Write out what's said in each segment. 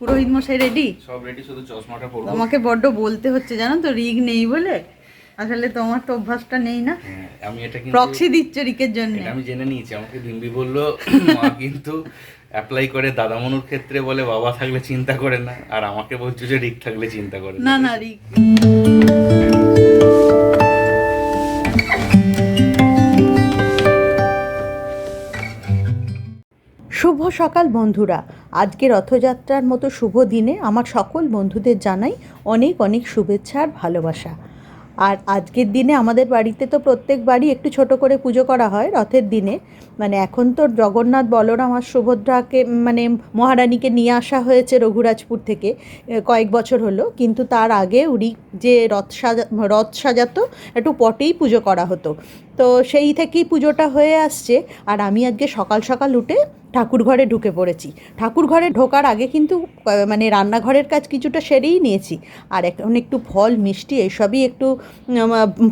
পুরোহিত মশাই রেডি সব রেডি শুধু চশমাটা পরবো। তোমাকে বড্ড বলতে হচ্ছে জানো তো রিগ নেই বলে। আসলে তোমার তো অভ্যাসটা নেই না? হ্যাঁ, আমি এটা কিন্তু প্রক্সি দিচ্ছ রিকের জন্য। আমি জেনে নিয়েছি। আমাকে দিম্বি বলল মা কিন্তু অ্যাপ্লাই করে দাদামনুর ক্ষেত্রে বলে বাবা থাকলে চিন্তা করে না আর আমাকে বলছো যে রিক থাকলে চিন্তা করে না না রিক। শুভ সকাল বন্ধুরা। আজকে রথযাত্রার মতো শুভ দিনে আমার সকল বন্ধুদের জানাই অনেক অনেক শুভেচ্ছা আর ভালোবাসা। আর আজকের দিনে আমাদের বাড়িতে তো প্রত্যেক বাড়ি একটু ছোট করে পুজো করা হয় রথের দিনে। মানে এখন তো জগন্নাথ বলরাম আর সুভদ্রাকে মানে মহারানীকে নিয়ে আসা হয়েছে রঘুরাজপুর থেকে কয়েক বছর হলো। কিন্তু তার আগে উনি যে রথ সাজা, রথ সাজাতো, একটু পটেই পুজো করা হতো। তো সেই থেকেই পুজোটা হয়ে আসছে। আর আমি আজকে সকাল সকাল উঠে ঠাকুর ঘরে ঢুকে পড়েছি। ঠাকুর ঘরে ঢোকার আগে কিন্তু মানে রান্নাঘরের কাজ কিছুটা সেরেই নিয়েছি। আর এখন একটু ফল, মিষ্টি এসবই একটু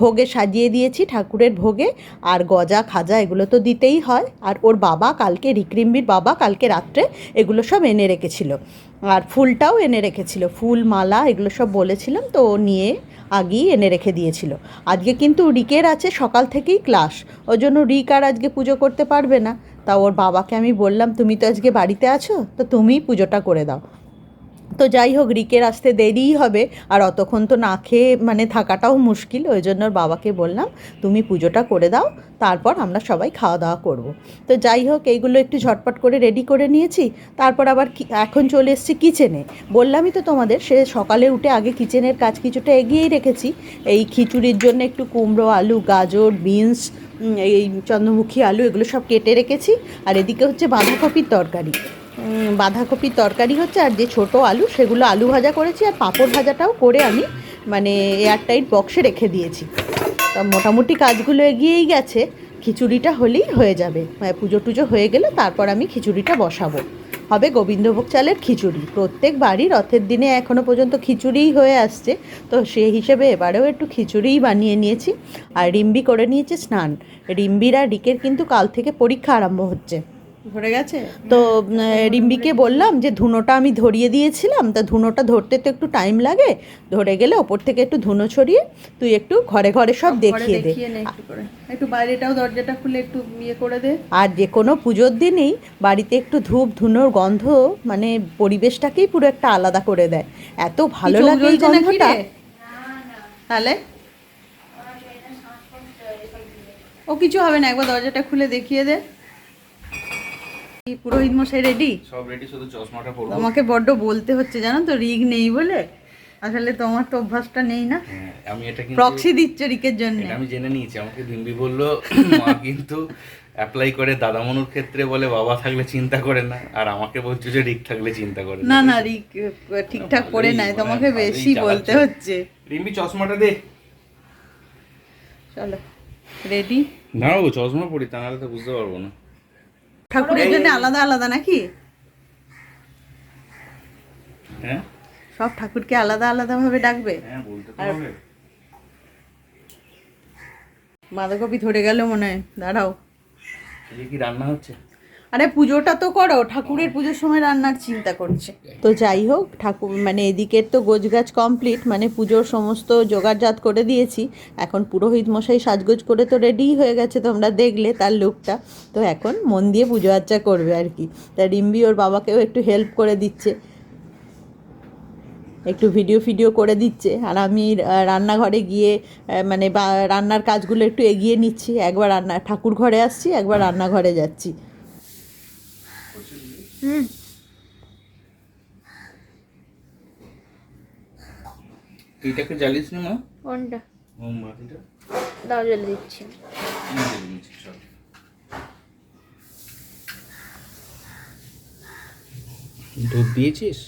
ভোগে সাজিয়ে দিয়েছি ঠাকুরের ভোগে। আর গজা, খাজা এগুলো তো দিতেই হয়। আর ওর বাবা কালকে রিক্রিম্বির বাবা কালকে রাত্রে এগুলো সব এনে রেখেছিল। আর ফুলটাও এনে রেখেছিল। ফুল, মালা এগুলো সব বলেছিলাম তো নিয়ে আগেই এনে রেখে দিয়েছিল। আজকে কিন্তু রিকের আছে সকাল থেকেই ক্লাস। ওই জন্য রিক আর আজকে পুজো করতে পারবে না। তা ওর বাবাকে আমি বললাম, তুমি তো আজকে বাড়িতে আছো, তো তুমিই পুজোটা করে দাও। তো যাই হোক, রিকের আসতে দেরিই হবে আর অতক্ষণ তো না খেয়ে মানে থাকাটাও মুশকিল, ওই জন্য ওর বাবাকে বললাম, তুমি পুজোটা করে দাও, তারপর আমরা সবাই খাওয়া দাওয়া করব। তো যাই হোক, এইগুলো একটু ঝটপট করে রেডি করে নিয়েছি, তারপর আবার এখন চলে এসেছি কিচেনে বললামই তো তোমাদের, সে সকালে উঠে আগে কিচেনের কাজ কিছুটা এগিয়েই রেখেছি। এই খিচুড়ির জন্য একটু কুমড়ো, আলু, গাজর বিনস এই চন্দ্রমুখী আলু, এগুলো সব কেটে রেখেছি। আর এদিকে হচ্ছে বাঁধাকপির তরকারি। বাঁধাকপির তরকারি হচ্ছে, আর যে ছোট আলু, সেগুলো আলু ভাজা করেছি, আর পাঁপড় ভাজাটাও করে আমি মানে এয়ারটাইট বক্সে রেখে দিয়েছি। তা মোটামুটি কাজগুলো এগিয়েই গেছে, খিচুড়িটা হলেই হয়ে যাবে। মানে পুজো টুজো হয়ে গেলে তারপর আমি খিচুড়িটা বসাবো। হবে গোবিন্দভোগ চালের খিচুড়ি। প্রত্যেক বাড়ি রথের দিনে এখনও পর্যন্ত খিচুড়িই হয়ে আসছে, তো সেই হিসেবে এবারেও একটু খিচুড়িই বানিয়ে নিয়েছি। আর রিম্বি করে নিয়েছে স্নান। রিম্বির রিকের কিন্তু কাল থেকে পরীক্ষা আরম্ভ হচ্ছে। ধরে গেছে? তো রিম্বিকে বললাম যে ধুনোটা আমি ধরিয়ে দিয়েছিলাম তা ধুনোটা ধরতে তো একটু টাইম লাগে। ধরে গেলে ওপর থেকে একটু ধুনো ছড়িয়ে তুই একটু ঘরে ঘরে সব দেখিয়ে দে। একটু করে। একটু বাইরেটাও দরজাটা খুলে একটু ইয়ে করে দে। আর যে কোনো পুজোর দিনেই বাড়িতে একটু ধূপ ধুনোর গন্ধ মানে পরিবেশটাকেই পুরো একটা আলাদা করে দেয়। এত ভালো লাগে এই গন্ধটা। তাহলে? ও কিছু হবে না একবার দরজাটা খুলে দেখিয়ে দে। পুরোহিত মশাই রেডি সব রেডি শুধু চশমাটা পরবো। তোমাকে বড্ড বলতে হচ্ছে জানো তো রিগ নেই বলে। আসলে তোমার তো অভ্যাসটা নেই না? হ্যাঁ, আমি এটা কিন্তু প্রক্সি দিচ্ছ রিকের জন্য। আমি জেনে নিয়েছি। আমাকে দিম্বি বলল মা কিন্তু অ্যাপ্লাই করে দাদামনুর ক্ষেত্রে বলে বাবা থাকলে চিন্তা করে না। আর আমাকে বলছো যে রিক থাকলে চিন্তা করে না। না রিক ঠিকঠাক করে নেয়। মানে তোমাকে বেশি বলতে হচ্ছে। রিম্বি চশমাটা দে। চলো রেডি না ও চশমা পরি তা নাহলে তো বুঝতে পারব না। ঠাকুরের জন্য আলাদা আলাদা নাকি? হ্যাঁ? সব ঠাকুরকে আলাদা আলাদা ভাবে ডাকবে? হ্যাঁ আর- বাঁধাকপি ধরে গেল মনে হয়। দাঁড়াও। কি রান্না হচ্ছে? আরে পুজোটা তো করো, ঠাকুরের পুজোর সময় রান্নার চিন্তা করছে। তো যাই হোক, ঠাকুর মানে এদিকের তো গোছগাছ কমপ্লিট মানে পুজোর সমস্ত জোগাড়জাত করে দিয়েছি। এখন পুরোহিত মশাই সাজগোজ করে তো রেডিই হয়ে গেছে, তোমরা দেখলে তার লুকটা তো এখন মন দিয়ে পুজো আর্চা করবে আর কি। তা রিম্বি ওর বাবাকেও একটু হেল্প করে দিচ্ছে। একটু ভিডিও ফিডিও করে দিচ্ছে। আর আমি রান্নাঘরে গিয়ে মানে রান্নার কাজগুলো একটু এগিয়ে নিচ্ছি। একবার রান্না, ঠাকুর ঘরে আসছি, একবার রান্নাঘরে যাচ্ছি। হুম। এইটাকে জ্বালিস নি মা? কোনটা মোমবাতিটা দাও জ্বলে দিচ্ছি। জ্বালিয়ে চল। দিয়েছিস?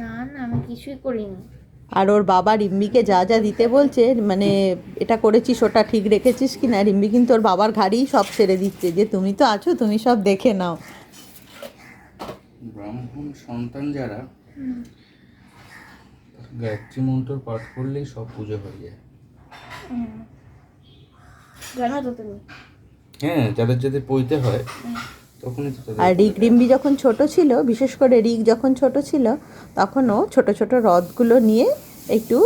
না না আমি কিছুই করিনি। আর ওর বাবা রিম্বিকে যা যা দিতে বলছে মানে এটা করেছিস ওটা ঠিক রেখেছিস কি না রিম্বি কিন্তু ওর বাবার ঘাড়েই সব ছেড়ে দিচ্ছে যে তুমি তো আছো তুমি সব দেখে নাও। ব্রাহ্মণ সন্তান যারা গায়ত্রী মন্ত্র পাঠ করলেই সব পুজো হয়ে যায়। জানো তো তুমি? হ্যাঁ যাদের যাদের পইতে হয় তখনই তো আর রিক রিম্বি যখন ছোট ছিল বিশেষ করে রিক যখন ছোট ছিল তখনও ছোট ছোট রথগুলো নিয়ে একটু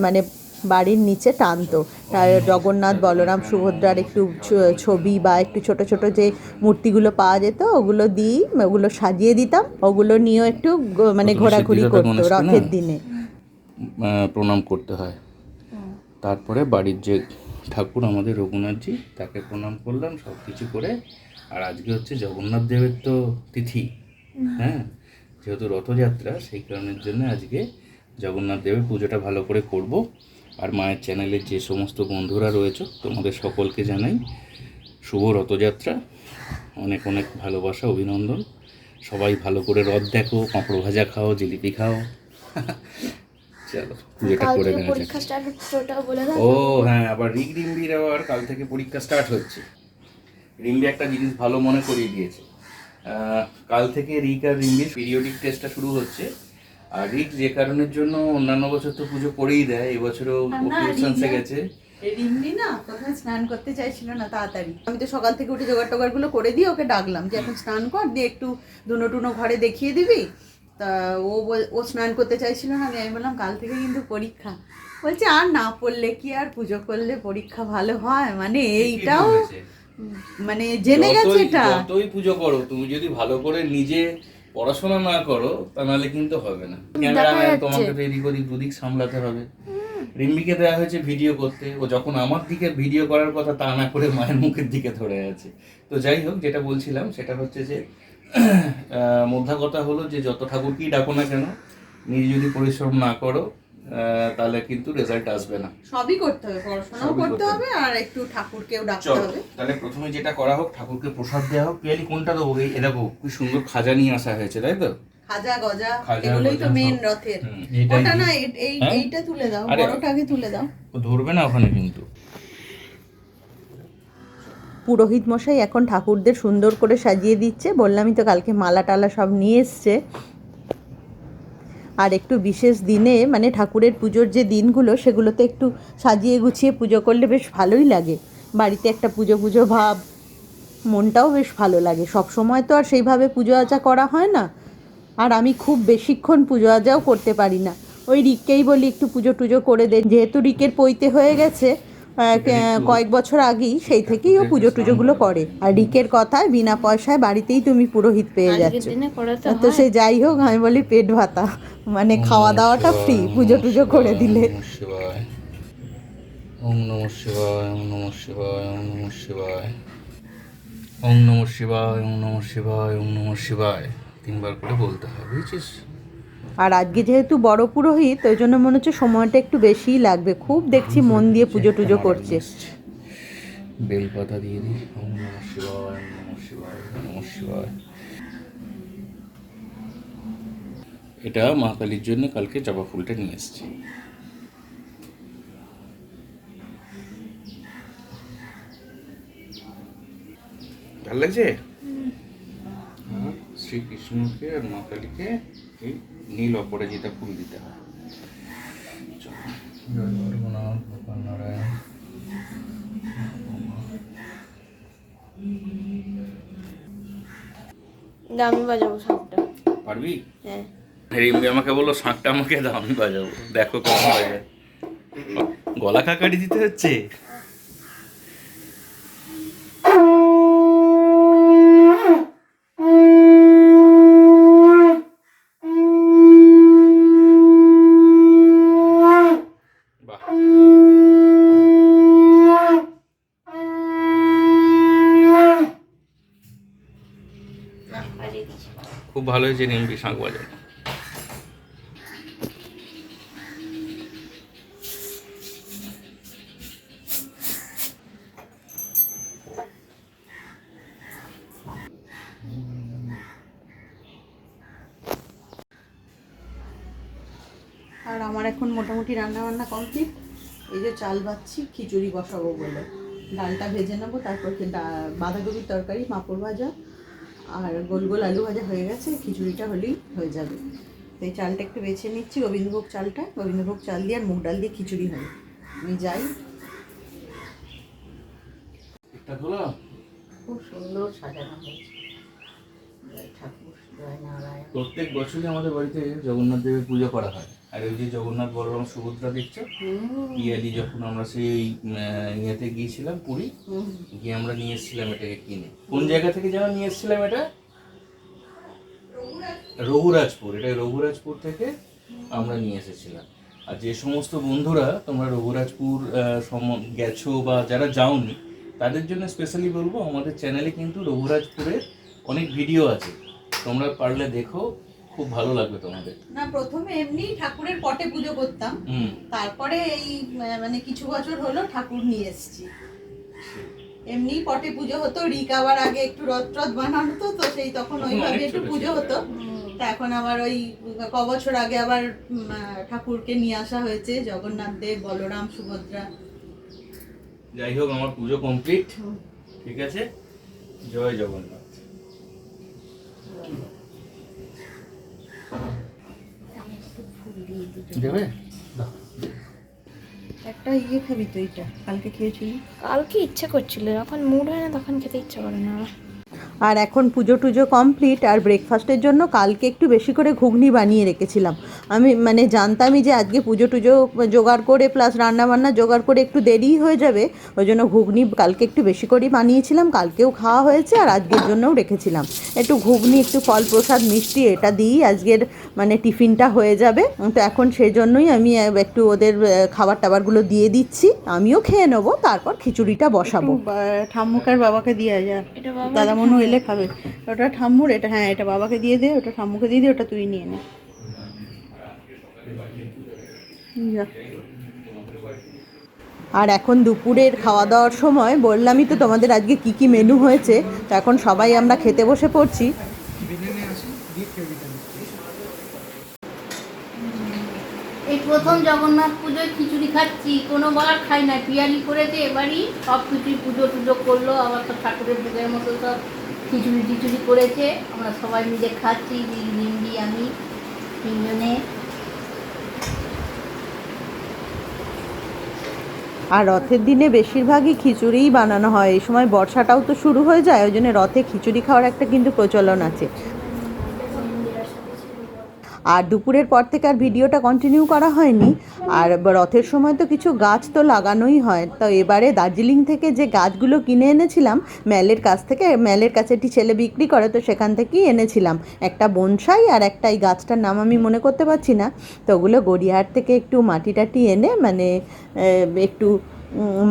মানে বাড়ির নিচে টানতো। তার জগন্নাথ বলরাম সুভদ্রার একটু ছ- ছবি বা একটু ছোট ছোট যে মূর্তিগুলো পাওয়া যেত ওগুলো দিই ওগুলো সাজিয়ে দিতাম ওগুলো নিয়েও একটু মানে ঘোরাঘুরি করতো রথের দিনে। প্রণাম করতে হয়। তারপরে বাড়ির যে ঠাকুর আমাদের রঘুনাথজি তাকে প্রণাম করলাম সব কিছু করে। আর আজকে হচ্ছে জগন্নাথ দেবের তো তিথি হ্যাঁ? যেহেতু রথযাত্রা সেই কারণের জন্য আজকে জগন্নাথ দেবের পুজোটা ভালো করে করব। আর মায়ের চ্যানেলের যে সমস্ত বন্ধুরা রয়েছে তোমাদের সকলকে জানাই শুভ রথযাত্রা। অনেক অনেক ভালোবাসা অভিনন্দন। সবাই ভালো করে রথ দেখো পাঁপড় ভাজা খাও জিলিপি খাও। চলো পুজোটা করে নেওয়া ও হ্যাঁ আবার রিক রিম্বির আবার কাল থেকে পরীক্ষা স্টার্ট হচ্ছে। রিম্বি একটা জিনিস ভালো মনে করিয়ে দিয়েছে। কাল থেকে রিক আর রিম্বির পিরিয়ডিক টেস্টটা শুরু হচ্ছে। আর রিক যে কারণের জন্য অন্যান্য বছর তো পুজো করেই দেয় এবছরও টিউশনসে গেছে। রিম্বি না প্রথমে স্নান করতে চাইছিল না তাড়াতাড়ি। আমি তো সকাল থেকে উঠে জোগাড় টোগাড়গুলো করে দিয়ে ওকে ডাকলাম যে এখন স্নান কর দিয়ে একটু দুনো টুনো ঘরে দেখিয়ে দিবি। তা ও বল- ও স্নান করতে চাইছিল না আমি আমি বললাম কাল থেকে কিন্তু পরীক্ষা। বলছে আর না পড়লে কি আর পুজো করলে পরীক্ষা ভালো হয়? মানে এইটাও মানে জেনে গেছে এটা। যতই পুজো করো তুমি যদি ভালো করে নিজে পড়াশোনা না করো তা নাহলে কিন্তু হবে না। ক্যামেরাম্যান তোমাকে তো এদিক ওদিক দুদিক সামলাতে হবে। রিম্বিকে দেওয়া হয়েছে ভিডিও করতে। ও যখন আমার দিকে ভিডিও করার কথা তা না করে মায়ের মুখের দিকে ধরে আছে। তো যাই হোক যেটা বলছিলাম সেটা হচ্ছে যে মধ্যা কথা হলো যে যত ঠাকুরকেই ডাকো না কেন নিজে যদি পরিশ্রম না করো তাহলে কিন্তু রেজাল্ট আসবে না। সবই করতে হবে পড়াশোনাও করতে হবে আর একটু ঠাকুরকেও ডাকতে হবে। তাহলে প্রথমে যেটা করা হোক ঠাকুরকে প্রসাদ দেওয়া হোক। পিয়ালি কোনটা দেবো? এই এ দেখো কি সুন্দর খাজা নিয়ে আসা হয়েছে তাই তো? খাজা গজা এগুলোই তো মেন রথের। ওটা না? এই হ্যাঁ? এইটা তুলে দাও আরে- বড়টা আগে তুলে দাও। ধরবে না ওখানে কিন্তু। পুরোহিত মশাই এখন ঠাকুরদের সুন্দর করে সাজিয়ে দিচ্ছে। বললামই তো কালকে মালা টালা সব নিয়ে এসছে। আর একটু বিশেষ দিনে মানে ঠাকুরের পুজোর যে দিনগুলো, সেগুলোতে একটু সাজিয়ে গুছিয়ে পুজো করলে বেশ ভালোই লাগে। বাড়িতে একটা পুজো পুজো ভাব, মনটাও বেশ ভালো লাগে। সব সময় তো আর সেইভাবে পুজো আচা করা হয় না। আর আমি খুব বেশিক্ষণ পুজো আজাও করতে পারি না। ওই রিককেই বলি, একটু পুজো টুজো করে দেন যেহেতু রিকের পৈতে হয়ে গেছে কয়েক বছর আগেই সেই থেকেই ও পুজো টুজোগুলো করে। আর রিকের কথায় বিনা পয়সায় বাড়িতেই তুমি পুরোহিত পেয়ে যাচ্ছ। তো সে যাই হোক আমি বলি পেট ভাতা। মানে খাওয়া দাওয়াটা ফ্রি পুজো টুজো করে দিলে। ওম নমঃ শিবায়। ওম নমঃ শিবায় ওম নমঃ শিবায় ওম নমঃ শিবায়। ওম নমঃ শিবায় ওম নমঃ শিবায় ওম নমঃ শিবায়। তিনবার করে বলতে হয় বুঝেছিস? আর আজকে যেহেতু বড় পুরোহিত ওই জন্য মনে হচ্ছে সময়টা একটু বেশিই লাগবে। খুব দেখছি মন দিয়ে পুজো টুজো করছে। বেলপাতা দিয়ে দিই। এটা মা কালীর জন্য কালকে জবা ফুলটা নিয়ে এসেছি। ভালো লাগছে? শ্রীকৃষ্ণকে আর মা কালীকে এই নীল অপরাজিতা ফুল দিতে হয়। দামি বাজাবো সবটা পারবি? হ্যাঁ। রিম্বি আমাকে বলল শাঁখটা আমাকে দাও আমি বাজাবো। দেখো কেমন বাজায় গলা কাকারি দিতে হচ্ছে? ভালো হয়েছে রিম্বি শাঁখ বাজানো আর আমার এখন মোটামুটি রান্না বান্না কমপ্লিট। এই যে চাল বাচ্ছি, খিচুড়ি বসাবো বলে। ডালটা ভেজে নেব, তারপর বাঁধাকপির তরকারি পাঁপড় ভাজা আর গোল গোল আলু ভাজা হয়ে গেছে খিচুড়িটা হলেই হয়ে যাবে। তো এই চালটা একটু বেছে নিচ্ছি গোবিন্দভোগ চালটা। গোবিন্দভোগ চাল দিয়ে আর মুগ ডাল দিয়ে খিচুড়ি হয় আমি যাই। খুব সুন্দর সাজানো হয়েছে। প্রত্যেক বছরই আমাদের বাড়িতে জগন্নাথ দেবের পুজো করা হয়। আর ওই যে জগন্নাথ বলরাম সুভদ্রা দেখছ? ইয়ালি যখন আমরা সেই ইয়েতে গিয়েছিলাম পুরী গিয়ে আমরা নিয়ে এসেছিলাম এটাকে কিনে। কোন জায়গা থেকে যেন নিয়ে এসেছিলাম এটা? রঘুরাজপুর। এটা রঘুরাজপুর থেকে আমরা নিয়ে এসেছিলাম। আর যে সমস্ত বন্ধুরা তোমরা রঘুরাজপুর সম- গেছো বা যারা যাওনি তাদের জন্য স্পেশালি বলব আমাদের চ্যানেলে কিন্তু রঘুরাজপুরের অনেক ভিডিও আছে। তোমরা পারলে দেখো। খুব ভালো লাগবে তোমাদের। না প্রথমে এমনি ঠাকুরের পটে পুজো করতাম। তারপরে এই মানে কিছু বছর হলো ঠাকুর নিয়ে এসেছি। এমনি পটে পুজো হতো রিক আবার আগে একটু রথ টথ বানানো হতো তো সেই তখন ওইভাবে একটু পুজো হতো। তা এখন আবার ওই ক বছর আগে আবার ঠাকুরকে নিয়ে আসা হয়েছে জগন্নাথ দেব বলরাম সুভদ্রা। যাই হোক আমার পুজো কমপ্লিট। ঠিক আছে? জয় জগন্নাথ। দেবে? একটা ইয়ে খাবি তো এটা কালকে খেয়েছিলি? কালকে ইচ্ছা করছিল যখন মুড হয় না তখন খেতে ইচ্ছা করে না। আমার। আর এখন পুজো টুজো কমপ্লিট আর ব্রেকফাস্টের জন্য কালকে একটু বেশি করে ঘুগনি বানিয়ে রেখেছিলাম। আমি মানে জানতামই যে আজকে পুজো টুজো জোগাড় করে প্লাস রান্না বান্না জোগাড় করে একটু দেরি হয়ে যাবে ওই জন্য ঘুগনি কালকে একটু বেশি করেই বানিয়েছিলাম কালকেও খাওয়া হয়েছে আর আজকের জন্যও রেখেছিলাম। একটু ঘুগনি একটু ফল প্রসাদ মিষ্টি এটা দিয়েই আজকের মানে টিফিনটা হয়ে যাবে। তো এখন সেই জন্যই আমি একটু ওদের খাবার টাবারগুলো দিয়ে দিচ্ছি আমিও খেয়ে নেব তারপর খিচুড়িটা বসাবো। ঠাম্মুকার বাবাকে দিয়ে যা। এটা এলে খাবে। ওটা ঠাম্মুর, এটা হ্যাঁ এটা বাবাকে দিয়ে দে, ওটা ঠাম্মুকে দিয়ে দে, ওটা তুই নিয়ে নে। আর এখন দুপুরের খাওয়া দাওয়ার সময় বললামই তো তোমাদের আজকে কি কি মেনু হয়েছে, তো এখন সবাই আমরা খেতে বসে পড়ছি। এই প্রথম জগন্নাথ পুজোয় খিচুড়ি খাচ্ছি কোনোবার খাই না। পিয়ালি করেছে, এবারই সব কিছুই পুজো টুজো করল, আবার তো ঠাকুরের পুজোর মতো সব খিচুড়ি টিচুড়ি করেছে। আমরা সবাই মিলে খাচ্ছি, দিদি আমি তিনজনে। আর রথের দিনে বেশিরভাগই খিচুড়িই বানানো হয়। এই সময় বর্ষাটাও তো শুরু হয়ে যায়, ওই জন্য রথে খিচুড়ি খাওয়ার একটা কিন্তু প্রচলন আছে। আর দুপুরের পর থেকে আর ভিডিওটা কন্টিনিউ করা হয়নি। আর রথের সময় তো কিছু গাছ তো লাগানোই হয়। তো এবারে দার্জিলিং থেকে যে গাছগুলো কিনে এনেছিলাম, ম্যালের কাছ থেকে, ম্যালের কাছে একটি ছেলে বিক্রি করে, তো সেখান থেকেই এনেছিলাম। একটা বনসাই আর একটা এই গাছটার নাম আমি মনে করতে পারছি না। তো ওগুলো গড়িয়াহাট থেকে একটু মাটি টাটি এনে মানে একটু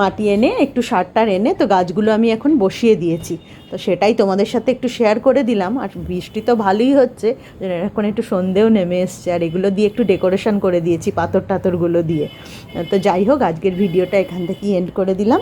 মাটি এনে, একটু সার টার এনে তো গাছগুলো আমি এখন বসিয়ে দিয়েছি। তো সেটাই তোমাদের সাথে একটু শেয়ার করে দিলাম। আর বৃষ্টি তো ভালোই হচ্ছে, এখন একটু সন্ধেও নেমে এসছে। আর এগুলো দিয়ে একটু ডেকোরেশন করে দিয়েছি, পাথর টাথরগুলো দিয়ে। তো যাই হোক, আজকের ভিডিওটা এখান থেকেই এন্ড করে দিলাম।